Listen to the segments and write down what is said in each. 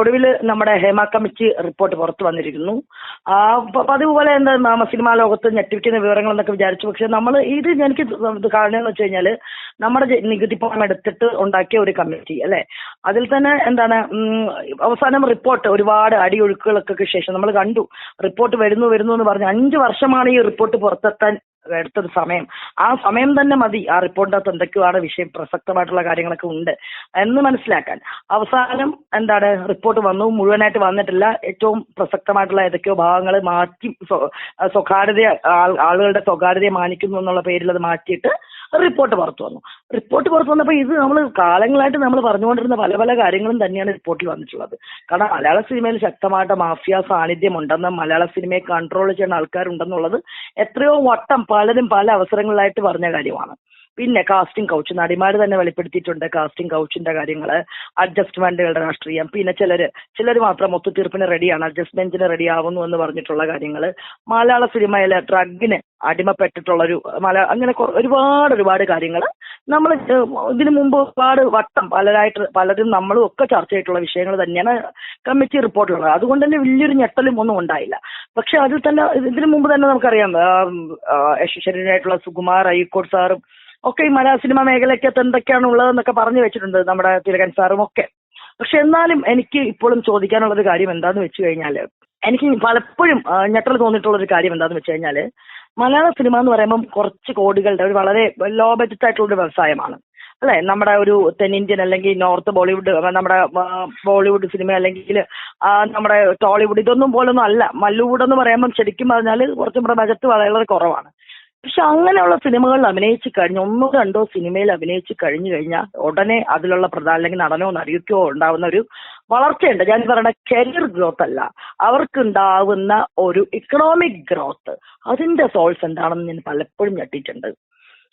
ഒടുവിൽ നമ്മുടെ Hema committee report പുറത്തു വന്നിരിക്കുന്നു. പതിവ് പോലെ എന്താ സിനിമാ ലോകത്ത് ഞെട്ടിപ്പിക്കുന്ന വിവരങ്ങൾ എന്നൊക്കെ വിചാരിച്ചു. പക്ഷെ നമ്മൾ ഇത് എനിക്ക് കാണുന്നതെന്ന് വെച്ച് കഴിഞ്ഞാൽ നമ്മുടെ നികുതി പണം എടുത്തിട്ട് ഉണ്ടാക്കിയ ഒരു കമ്മിറ്റി അല്ലെ? അതിൽ തന്നെ എന്താണ് അവസാനം റിപ്പോർട്ട് ഒരുപാട് അടിയൊഴുക്കുകൾക്കൊക്കെ ശേഷം നമ്മൾ കണ്ടു. റിപ്പോർട്ട് വരുന്നു വരുന്നു എന്ന് പറഞ്ഞ് അഞ്ച് വർഷമാണ് ഈ റിപ്പോർട്ട് പുറത്തെത്താൻ എടുത്തത് സമയം. ആ സമയം തന്നെ മതി. ആ റിപ്പോർട്ടിനകത്ത് എന്തൊക്കെയാണ് വിഷയം? പ്രസക്തമായിട്ടുള്ള കാര്യങ്ങളൊക്കെ ഉണ്ട് എന്ന് മനസ്സിലാക്കാൻ. അവസാനം എന്താണ്? റിപ്പോർട്ട് വന്നു. മുഴുവനായിട്ട് വന്നിട്ടില്ല. ഏറ്റവും പ്രസക്തമായിട്ടുള്ള ഏതൊക്കെയോ ഭാഗങ്ങൾ മാറ്റി സ്വ- സ്വകാര്യത ആളുകളുടെ സ്വകാര്യതയെ മാനിക്കുന്നു എന്നുള്ള പേരിൽ അത് മാറ്റിയിട്ട് റിപ്പോർട്ട് പുറത്തു വന്നു. റിപ്പോർട്ട് പുറത്തു വന്നപ്പോൾ ഇത് നമ്മൾ കാലങ്ങളായിട്ട് നമ്മൾ പറഞ്ഞുകൊണ്ടിരുന്ന പല പല കാര്യങ്ങളും തന്നെയാണ് റിപ്പോർട്ടിൽ വന്നിട്ടുള്ളത്. കാരണം മലയാള സിനിമയിൽ ശക്തമായിട്ട് മാഫിയ സാന്നിധ്യം ഉണ്ടെന്ന് മലയാള സിനിമയെ കൺട്രോൾ ചെയ്യുന്ന ആൾക്കാരുണ്ടെന്നുള്ളത് എത്രയോ വട്ടം പലരും പല അവസരങ്ങളിലായിട്ട് പറഞ്ഞ കാര്യമാണ്. പിന്നെ കാസ്റ്റിംഗ് കൗച്ച് നടിമാർ തന്നെ വെളിപ്പെടുത്തിയിട്ടുണ്ട് കാസ്റ്റിംഗ് കൗച്ചിന്റെ കാര്യങ്ങൾ അഡ്ജസ്റ്റ്മെന്റുകളുടെ രാഷ്ട്രീയം. പിന്നെ ചിലർ ചിലർ മാത്രം ഒത്തുതീർപ്പിന് റെഡിയാണ് അഡ്ജസ്റ്റ്മെന്റിന് റെഡിയാവുന്നു എന്ന് പറഞ്ഞിട്ടുള്ള കാര്യങ്ങൾ മലയാള സിനിമയിലെ ഡ്രഗിന് അടിമപ്പെട്ടിട്ടുള്ളൊരു മല അങ്ങനെ ഒരുപാട് ഒരുപാട് കാര്യങ്ങൾ നമ്മൾ ഇതിനു മുമ്പ് ഒരുപാട് വട്ടം പലരായിട്ട് പലരും നമ്മളും ഒക്കെ ചർച്ച ചെയ്തിട്ടുള്ള വിഷയങ്ങൾ തന്നെയാണ് കമ്മിറ്റി റിപ്പോർട്ടിലുള്ളത് അതുകൊണ്ട് തന്നെ വലിയൊരു ഞെട്ടലും ഒന്നും ഉണ്ടായില്ല. പക്ഷെ അതിൽ തന്നെ ഇതിനു മുമ്പ് തന്നെ നമുക്കറിയാം യശസ്വരനായിട്ടുള്ള സുകുമാർ അയ്യക്കോട് സാറും ഒക്കെ ഈ മലയാള സിനിമ മേഖലയ്ക്കകത്ത് എന്തൊക്കെയാണ് ഉള്ളതെന്നൊക്കെ പറഞ്ഞു വെച്ചിട്ടുണ്ട് നമ്മുടെ തിലകൻ സാറും ഒക്കെ. പക്ഷെ എന്നാലും എനിക്ക് ഇപ്പോഴും ചോദിക്കാനുള്ളൊരു കാര്യം എന്താന്ന് വെച്ച് കഴിഞ്ഞാൽ എനിക്ക് പലപ്പോഴും ഞെട്ടൽ തോന്നിയിട്ടുള്ള ഒരു കാര്യം എന്താന്ന് വെച്ച് കഴിഞ്ഞാൽ മലയാള സിനിമ എന്ന് പറയുമ്പോൾ കുറച്ച് കോടികളുടെ ഒരു വളരെ ലോ ബഡ്ജറ്റ് ആയിട്ടുള്ള ഒരു വ്യവസായമാണ്. അല്ലെ? നമ്മുടെ ഒരു തെന്നിന്ത്യൻ അല്ലെങ്കിൽ നോർത്ത് ബോളിവുഡ് നമ്മുടെ ബോളിവുഡ് സിനിമ അല്ലെങ്കിൽ നമ്മുടെ ടോളിവുഡ് ഇതൊന്നും പോലൊന്നും അല്ല. മല്ലുവുഡ് എന്ന് പറയുമ്പോൾ ശരിക്കും പറഞ്ഞാൽ കുറച്ചും കൂടെ ബജറ്റ് വളരെ കുറവാണ്. പക്ഷെ അങ്ങനെയുള്ള സിനിമകളിൽ അഭിനയിച്ച് കഴിഞ്ഞ് ഒന്നോ രണ്ടോ സിനിമയിൽ അഭിനയിച്ച് കഴിഞ്ഞു കഴിഞ്ഞാൽ ഉടനെ അതിലുള്ള പ്രധാന അല്ലെങ്കിൽ നടനോ നടിക്കോ ഉണ്ടാവുന്ന ഒരു വളർച്ചയുണ്ട്. ഞാൻ പറയുന്ന കരിയർ ഗ്രോത്ത് അല്ല. അവർക്കുണ്ടാവുന്ന ഒരു ഇക്കണോമിക് ഗ്രോത്ത് അതിന്റെ സോഴ്സ് എന്താണെന്ന് ഞാൻ പലപ്പോഴും ഞെട്ടിയിട്ടുണ്ട്.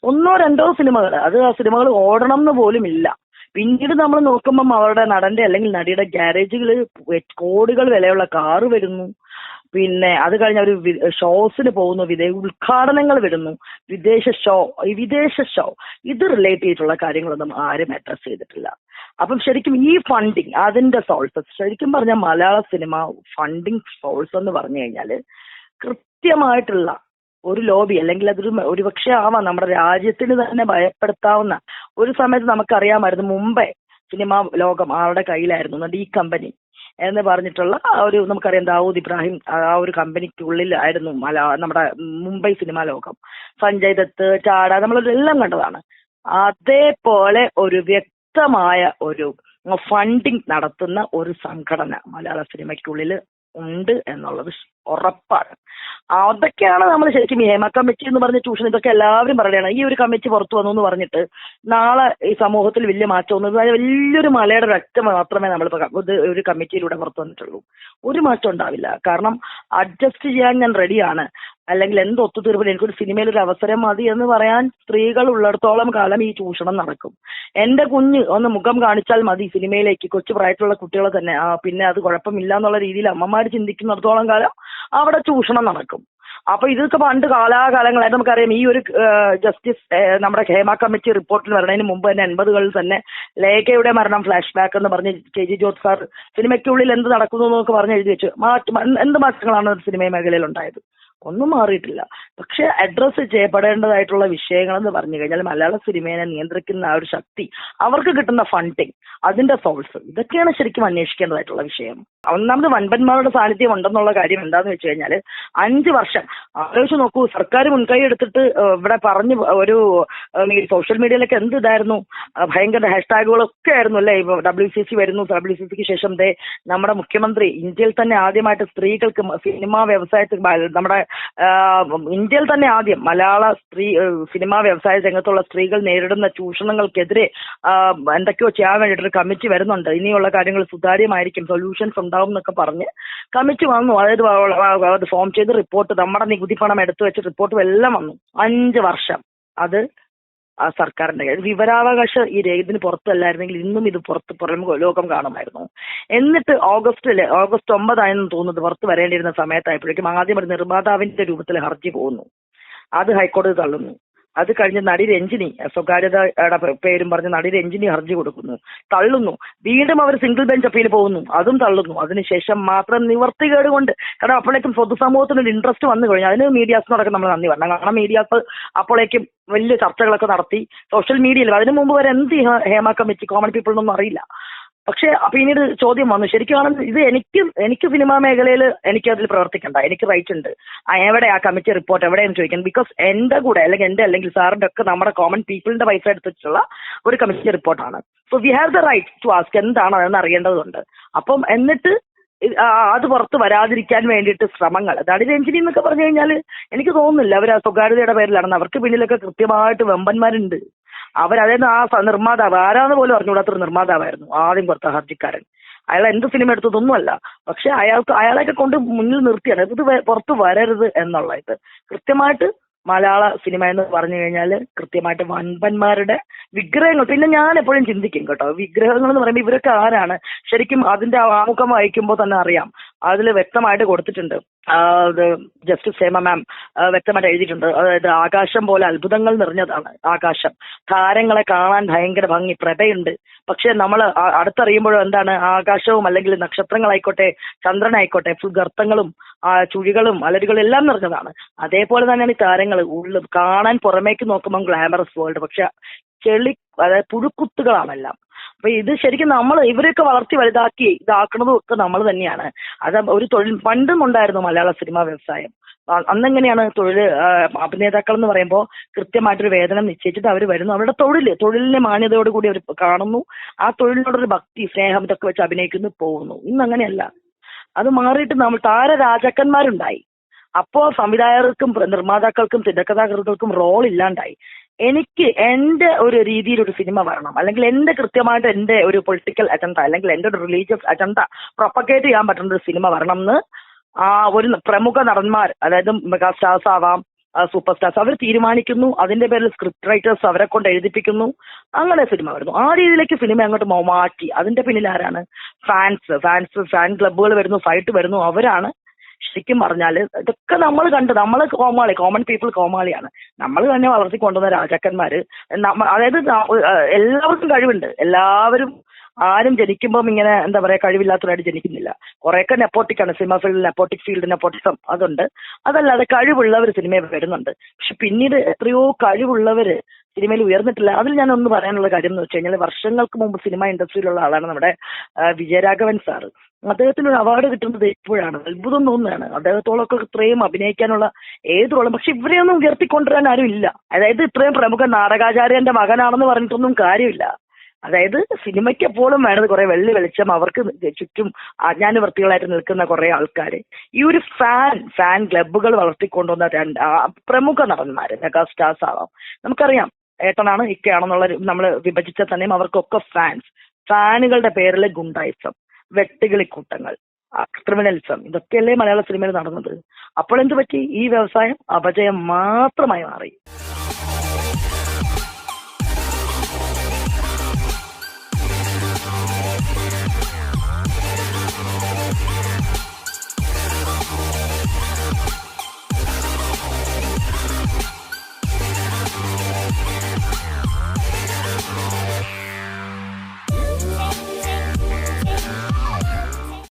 ഒന്നോ രണ്ടോ സിനിമകൾ അത് ആ സിനിമകൾ ഓടണം എന്ന് പോലും ഇല്ല. പിന്നീട് നമ്മൾ നോക്കുമ്പം അവരുടെ നടന്റെ അല്ലെങ്കിൽ നടിയുടെ ഗ്യാരേജുകൾ കോടികൾ വിലയുള്ള കാറ് വരുന്നു. പിന്നെ അത് കഴിഞ്ഞ് അവർ ഷോസിന് പോകുന്നു വിദേശ ഉദ്ഘാടനങ്ങൾ വരുന്നു വിദേശ ഷോ ഈ വിദേശ ഷോ ഇത് റിലേറ്റ് ചെയ്തിട്ടുള്ള കാര്യങ്ങളൊന്നും ആരും അഡ്രസ് ചെയ്തിട്ടില്ല. അപ്പം ശരിക്കും ഈ ഫണ്ടിങ് അതിന്റെ സോഴ്സസ് ശരിക്കും പറഞ്ഞാൽ മലയാള സിനിമ ഫണ്ടിങ് സോഴ്സ് എന്ന് പറഞ്ഞു കഴിഞ്ഞാൽ കൃത്യമായിട്ടുള്ള ഒരു ലോബി അല്ലെങ്കിൽ അതൊരു ഒരുപക്ഷെ ആവാം നമ്മുടെ രാജ്യത്തിന് തന്നെ ഭയപ്പെടുത്താവുന്ന ഒരു സമയത്ത് നമുക്കറിയാമായിരുന്നു മുംബൈ സിനിമാ ലോകം ആരുടെ കയ്യിലായിരുന്നു ഈ കമ്പനി എന്ന് പറഞ്ഞിട്ടുള്ള ആ ഒരു നമുക്കറിയാം ദാവൂദ് ഇബ്രാഹിം ആ ഒരു കമ്പനിക്കുള്ളിലായിരുന്നു മല നമ്മുടെ മുംബൈ സിനിമാ ലോകം. സഞ്ജയ് ദത്ത് ചാട നമ്മളെല്ലാം കണ്ടതാണ്. അതേപോലെ ഒരു വ്യക്തമായ ഒരു ഫണ്ടിങ് നടത്തുന്ന ഒരു സംഘടന മലയാള സിനിമയ്ക്കുള്ളിൽ ഉണ്ട് എന്നുള്ളത് ഉറപ്പാണ്. അതൊക്കെയാണ് നമ്മൾ ശരിക്കും ഹേമ കമ്മിറ്റി എന്ന് പറഞ്ഞ ട്യൂഷൻ ഇതൊക്കെ എല്ലാവരും പറയുകയാണ് ഈ ഒരു കമ്മിറ്റി പുറത്തു വന്നു എന്ന് പറഞ്ഞിട്ട് നാളെ ഈ സമൂഹത്തിൽ വലിയ മാറ്റം ഒന്നും അതായത് വലിയൊരു മലയുടെ രക്തം മാത്രമേ നമ്മൾ ഇത് ഒരു കമ്മിറ്റിയിലൂടെ പുറത്തു വന്നിട്ടുള്ളൂ. ഒരു മാറ്റം ഉണ്ടാവില്ല. കാരണം അഡ്ജസ്റ്റ് ചെയ്യാൻ ഞാൻ റെഡിയാണ് അല്ലെങ്കിൽ എന്ത് ഒത്തുതീർപ്പിൽ എനിക്കൊരു സിനിമയിൽ ഒരു അവസരം മതി എന്ന് പറയാൻ സ്ത്രീകൾ ഉള്ളിടത്തോളം കാലം ഈ ചൂഷണം നടക്കും. എന്റെ കുഞ്ഞ് ഒന്ന് മുഖം കാണിച്ചാൽ മതി സിനിമയിലേക്ക്. കൊച്ചു പ്രായത്തിലുള്ള കുട്ടികളെ തന്നെ. ആ പിന്നെ അത് കുഴപ്പമില്ല എന്നുള്ള രീതിയിൽ അമ്മമാർ ചിന്തിക്കുന്നിടത്തോളം കാലം അവിടെ ചൂഷണം നടക്കും. അപ്പൊ ഇതൊക്കെ പണ്ട് കാലാകാലങ്ങളായിട്ട് നമുക്കറിയാം. ഈ ഒരു ജസ്റ്റിസ് നമ്മുടെ ഹേമ കമ്മിറ്റി റിപ്പോർട്ടിൽ വരുന്നതിന് മുമ്പ് തന്നെ എൺപതുകളിൽ തന്നെ ലേഖയുടെ മരണം ഫ്ലാഷ് ബാക്ക് എന്ന് പറഞ്ഞ് കെ ജി ജോർജ് സാർ സിനിമയ്ക്കുള്ളിൽ എന്ത് നടക്കുന്നു എന്നൊക്കെ പറഞ്ഞ് എഴുതി വെച്ചു എന്ത് മാറ്റങ്ങളാണ് സിനിമ മേഖലയിൽ ഉണ്ടായത്? ഒന്നും മാറിയിട്ടില്ല. പക്ഷെ അഡ്രസ്സ് ചെയ്യപ്പെടേണ്ടതായിട്ടുള്ള വിഷയങ്ങൾ എന്ന് പറഞ്ഞു കഴിഞ്ഞാൽ മലയാള സിനിമയെ നിയന്ത്രിക്കുന്ന ആ ഒരു ശക്തി അവർക്ക് കിട്ടുന്ന ഫണ്ടിങ് അതിന്റെ സോഴ്സ് ഇതൊക്കെയാണ് ശരിക്കും അന്വേഷിക്കേണ്ടതായിട്ടുള്ള വിഷയം. ഒന്നാമത് വൻപന്മാരുടെ സാന്നിധ്യം ഉണ്ടെന്നുള്ള കാര്യം എന്താന്ന് വെച്ച് കഴിഞ്ഞാൽ അഞ്ച് വർഷം ആലോചിച്ച് നോക്കൂ സർക്കാർ മുൻകൈ എടുത്തിട്ട് ഇവിടെ പറഞ്ഞു ഒരു സോഷ്യൽ മീഡിയയിലൊക്കെ എന്ത് ഇതായിരുന്നു? ഭയങ്കര ഹാഷ്ടാഗുകളൊക്കെ ആയിരുന്നു അല്ലേ? ഡബ്ല്യു സി സി വരുന്നു ഡബ്ല്യു സി സിക്ക് ശേഷം ദേ നമ്മുടെ മുഖ്യമന്ത്രി ഇന്ത്യയിൽ തന്നെ ആദ്യമായിട്ട് സ്ത്രീകൾക്ക് സിനിമാ വ്യവസായത്തിൽ നമ്മുടെ ഇന്ത്യയിൽ തന്നെ ആദ്യം മലയാള സ്ത്രീ സിനിമാ വ്യവസായ രംഗത്തുള്ള സ്ത്രീകൾ നേരിടുന്ന ചൂഷണങ്ങൾക്കെതിരെ എന്തൊക്കെയോ ചെയ്യാൻ വേണ്ടിയിട്ടൊരു കമ്മിറ്റി വരുന്നുണ്ട്. ഇനിയുള്ള കാര്യങ്ങൾ സുതാര്യമായിരിക്കും സൊല്യൂഷൻസ് ഉണ്ടാവും എന്നൊക്കെ പറഞ്ഞ് കമ്മിറ്റി വന്നു. അതായത് അത് ഫോം ചെയ്ത് റിപ്പോർട്ട് നമ്മുടെ നികുതി പണം എടുത്തു വെച്ച് റിപ്പോർട്ടും എല്ലാം വന്നു. അഞ്ച് വർഷം. അത് ആ സർക്കാരിന്റെ കയ്യിൽ. വിവരാവകാശ ഈ ഇതിന് പുറത്തല്ലായിരുന്നെങ്കിൽ ഇന്നും ഇത് പുറത്ത് പുറം ലോകം കാണുമായിരുന്നു. എന്നിട്ട് ഓഗസ്റ്റിൽ ഓഗസ്റ്റ് ഒമ്പതായെന്ന് തോന്നുന്നത് പുറത്ത് വരേണ്ടിയിരുന്ന സമയത്തായപ്പോഴേക്കും ആദ്യം ഒരു നിർമ്മാതാവിന്റെ രൂപത്തിൽ ഹർജി പോകുന്നു. അത് ഹൈക്കോടതി തള്ളുന്നു. അത് കഴിഞ്ഞ് നടി രഞ്ജിനി സ്വകാര്യതയുടെ പേരും പറഞ്ഞ് നടി രഞ്ജിനി ഹർജി കൊടുക്കുന്നു. തള്ളുന്നു. വീണ്ടും അവർ സിംഗിൾ ബെഞ്ച് അപ്പീൽ പോകുന്നു. അതും തള്ളുന്നു. അതിനുശേഷം മാത്രം നിവർത്തികേട് കൊണ്ട് കാരണം അപ്പോഴേക്കും പൊതുസമൂഹത്തിന് ഒരു ഇൻട്രസ്റ്റ് വന്നു കഴിഞ്ഞു. അതിന് മീഡിയാസിനോടൊക്കെ നമ്മൾ നന്ദി പറഞ്ഞു. കാരണം മീഡിയാസ് അപ്പോഴേക്കും വലിയ ചർച്ചകളൊക്കെ നടത്തി സോഷ്യൽ മീഡിയയിൽ അതിനു മുമ്പ് വരെ എന്ത് ഹേമ കമ്മിറ്റി കോമൺ പീപ്പിൾ എന്നൊന്നും അറിയില്ല. പക്ഷേ പിന്നീട് ചോദ്യം വന്നു. ശരിക്കും ഇത് എനിക്ക് എനിക്ക് സിനിമാ മേഖലയിൽ എനിക്ക് അതിൽ പ്രവർത്തിക്കണ്ട. എനിക്ക് റൈറ്റ് ഉണ്ട്. എവിടെ ആ കമ്മിറ്റി റിപ്പോർട്ട് എവിടെയെന്ന് ചോദിക്കണം? ബിക്കോസ് എന്റെ കൂടെ അല്ലെങ്കിൽ എന്റെ അല്ലെങ്കിൽ സാറിന്റെ ഒക്കെ നമ്മുടെ കോമൺ പീപ്പിളിന്റെ പൈസ എടുത്തിട്ടുള്ള ഒരു കമ്മിറ്റി റിപ്പോർട്ടാണ് so we have the right to ask എന്താണ് അതെന്ന് അറിയേണ്ടതുണ്ട്. അപ്പം എന്നിട്ട് അത് പുറത്ത് വരാതിരിക്കാൻ വേണ്ടിയിട്ട് ശ്രമങ്ങൾ. അതാണ് രഞ്ജിനി എന്നൊക്കെ പറഞ്ഞു കഴിഞ്ഞാൽ എനിക്ക് തോന്നുന്നില്ല. അവർ ആ സ്വകാര്യതയുടെ പേരിലാണെന്ന്. അവർക്ക് പിന്നിലൊക്കെ കൃത്യമായിട്ട് വെമ്പന്മാരുണ്ട്. അവരതായത് ആ നിർമ്മാതാവ് ആരാന്ന് പോലും അറിഞ്ഞുകൂടാത്തൊരു നിർമ്മാതാവായിരുന്നു ആദ്യം കൊടുത്ത ഹർജിക്കാരൻ അയാൾ എന്ത് സിനിമ എടുത്തതൊന്നുമല്ല പക്ഷെ അയാൾക്ക് അയാളെയൊക്കെ കൊണ്ട് മുന്നിൽ നിർത്തിയാണ്. ഇത് പുറത്ത് വരരുത് എന്നുള്ള ഇത് കൃത്യമായിട്ട് മലയാള സിനിമ എന്ന് പറഞ്ഞു കഴിഞ്ഞാൽ കൃത്യമായിട്ട് വൻപന്മാരുടെ വിഗ്രഹങ്ങൾ. പിന്നെ ഞാൻ എപ്പോഴും ചിന്തിക്കും കേട്ടോ. വിഗ്രഹങ്ങൾ എന്ന് പറയുമ്പോൾ ഇവരൊക്കെ ആരാണ്? ശരിക്കും അതിന്റെ ആമുഖം വായിക്കുമ്പോൾ തന്നെ അറിയാം. അതിൽ വ്യക്തമായിട്ട് കൊടുത്തിട്ടുണ്ട്. ജസ്റ്റിസ് ഹേമ മാം വ്യക്തമായിട്ട് എഴുതിയിട്ടുണ്ട്. അതായത് ആകാശം പോലെ അത്ഭുതങ്ങൾ നിറഞ്ഞതാണ് ആകാശം. താരങ്ങളെ കാണാൻ ഭയങ്കര ഭംഗി പ്രഭയുണ്ട്. പക്ഷെ നമ്മൾ അടുത്തറിയുമ്പോഴും എന്താണ് ആകാശവും അല്ലെങ്കിൽ നക്ഷത്രങ്ങളായിക്കോട്ടെ ചന്ദ്രനായിക്കോട്ടെ ഫുൾ ഗർത്തങ്ങളും ചുഴികളും അലരുകളും എല്ലാം നിറഞ്ഞതാണ്. അതേപോലെ തന്നെയാണ് ഈ താരങ്ങൾ ഉള്ളിൽ കാണാൻ പുറമേക്ക് നോക്കുമ്പോൾ ഗ്ലാമറസ് വേൾഡ് പക്ഷെ ചെളി അതായത് പുഴുക്കുത്തുകളാണെല്ലാം. അപ്പൊ ഇത് ശരിക്കും നമ്മൾ ഇവരെയൊക്കെ വളർത്തി വലുതാക്കി ഇതാക്കുന്നതും ഒക്കെ നമ്മൾ തന്നെയാണ്. അത് ഒരു തൊഴിൽ പണ്ടും ഉണ്ടായിരുന്നു മലയാള സിനിമാ വ്യവസായം. അന്നെങ്ങനെയാണ് തൊഴിൽ അഭിനേതാക്കൾ എന്ന് പറയുമ്പോൾ കൃത്യമായിട്ടൊരു വേതനം നിശ്ചയിച്ചിട്ട് അവർ വരുന്നു. അവരുടെ തൊഴിൽ തൊഴിലിനെ മാന്യതയോട് കൂടി അവർ കാണുന്നു. ആ തൊഴിലിനോടൊരു ഭക്തി സ്നേഹം ഇതൊക്കെ വെച്ച് അഭിനയിക്കുന്നു പോകുന്നു. ഇന്ന് അങ്ങനെയല്ല. അത് മാറിയിട്ട് നമ്മൾ താര രാജാക്കന്മാരുണ്ടായി. അപ്പോ സംവിധായകർക്കും നിർമ്മാതാക്കൾക്കും തിരക്കഥാകൃതർക്കും റോൾ ഇല്ലാണ്ടായി. എനിക്ക് എന്റെ ഒരു രീതിയിൽ ഒരു സിനിമ വരണം. അല്ലെങ്കിൽ എന്റെ കൃത്യമായിട്ട് എന്റെ ഒരു പൊളിറ്റിക്കൽ അജണ്ട അല്ലെങ്കിൽ എന്റെ ഒരു റിലീജിയസ് അജണ്ട പ്രൊപ്പഗേറ്റ് ചെയ്യാൻ പറ്റുന്ന ഒരു സിനിമ വരണം എന്ന് ആ ഒരു പ്രമുഖ നടന്മാർ അതായത് മെഗാ സ്റ്റാർസ് ആവാം സൂപ്പർ സ്റ്റാർസ് അവർ തീരുമാനിക്കുന്നു. അതിന്റെ പേരിൽ സ്ക്രിപ്റ്റ് റൈറ്റേഴ്സ് അവരെ കൊണ്ട് എഴുതിപ്പിക്കുന്നു. അങ്ങനെ സിനിമ വരുന്നു. ആ രീതിയിലേക്ക് സിനിമ അങ്ങോട്ട് മാറ്റി. അതിന്റെ പിന്നിൽ ആരാണ്? ഫാൻസ് ഫാൻസ് ഫാൻ ക്ലബ്ബുകൾ വരുന്നു ഫൈറ്റ് വരുന്നു. അവരാണ് ശരിക്കും പറഞ്ഞാൽ ഇതൊക്കെ നമ്മൾ കണ്ട് നമ്മൾ കോമാളി കോമൺ പീപ്പിൾ കോമാളിയാണ്. നമ്മൾ തന്നെ വളർത്തിക്കൊണ്ടുവന്ന രാജാക്കന്മാര്. നമ്മ- അതായത് എല്ലാവർക്കും കഴിവുണ്ട്. എല്ലാവരും ആരും ജനിക്കുമ്പം ഇങ്ങനെ എന്താ പറയാ കഴിവില്ലാത്തവരായിട്ട് ജനിക്കുന്നില്ല. കുറെയൊക്കെ നെപ്പോട്ടിക്കാണ് cinema field nepotic field nepotism അതുണ്ട്. അതല്ലാതെ കഴിവുള്ളവർ സിനിമയിൽ വരുന്നുണ്ട്. പക്ഷെ പിന്നീട് എത്രയോ കഴിവുള്ളവര് സിനിമയിൽ ഉയർന്നിട്ടില്ല. അതിൽ ഞാൻ ഒന്ന് പറയാനുള്ള കാര്യം എന്ന് വെച്ച് കഴിഞ്ഞാൽ വർഷങ്ങൾക്ക് മുമ്പ് സിനിമ ഇൻഡസ്ട്രിയിലുള്ള ആളാണ് നമ്മുടെ വിജയരാഘവൻ സാറ്. അദ്ദേഹത്തിന് ഒരു അവാർഡ് കിട്ടുന്നത് ഇപ്പോഴാണ്. അത്ഭുതം തോന്നുകയാണ്. അദ്ദേഹത്തോളൊക്കെ ഇത്രയും അഭിനയിക്കാനുള്ള ഏത് റോളും പക്ഷെ ഇവരെയൊന്നും ഉയർത്തിക്കൊണ്ടുവരാൻ ആരും ഇല്ല. അതായത് ഇത്രയും പ്രമുഖ നാടകാചാര്യന്റെ മകനാണെന്ന് പറഞ്ഞിട്ടൊന്നും കാര്യമില്ല. അതായത് സിനിമയ്ക്ക് എപ്പോഴും വേണ്ടത് കുറെ വെള്ളി വെളിച്ചം അവർക്ക് ചുറ്റും അജ്ഞാനവൃത്തികളായിട്ട് നിൽക്കുന്ന കുറെ ആൾക്കാർ ഈ ഒരു ഫാൻ ഫാൻ ക്ലബ്ബുകൾ വളർത്തിക്കൊണ്ടുവന്ന രണ്ട് പ്രമുഖ നടന്മാര് മെഗാ സ്റ്റാർസ് ആവാം. നമുക്കറിയാം ഏട്ടനാണ് ഇക്കയാണെന്നുള്ള നമ്മൾ വിഭജിച്ച തന്നെയും അവർക്കൊക്കെ ഫാൻസ് ഫാനുകളുടെ പേരിൽ ഗുണ്ടായിസം. വെട്ടുകിളിക്കൂട്ടങ്ങൾ ക്രിമിനൽസം ഇതൊക്കെയല്ലേ മലയാള സിനിമയിൽ നടന്നത്. അപ്പോൾ എന്ത് പറ്റി ഈ വ്യവസായം അപജയം മാത്രമായി മാറി.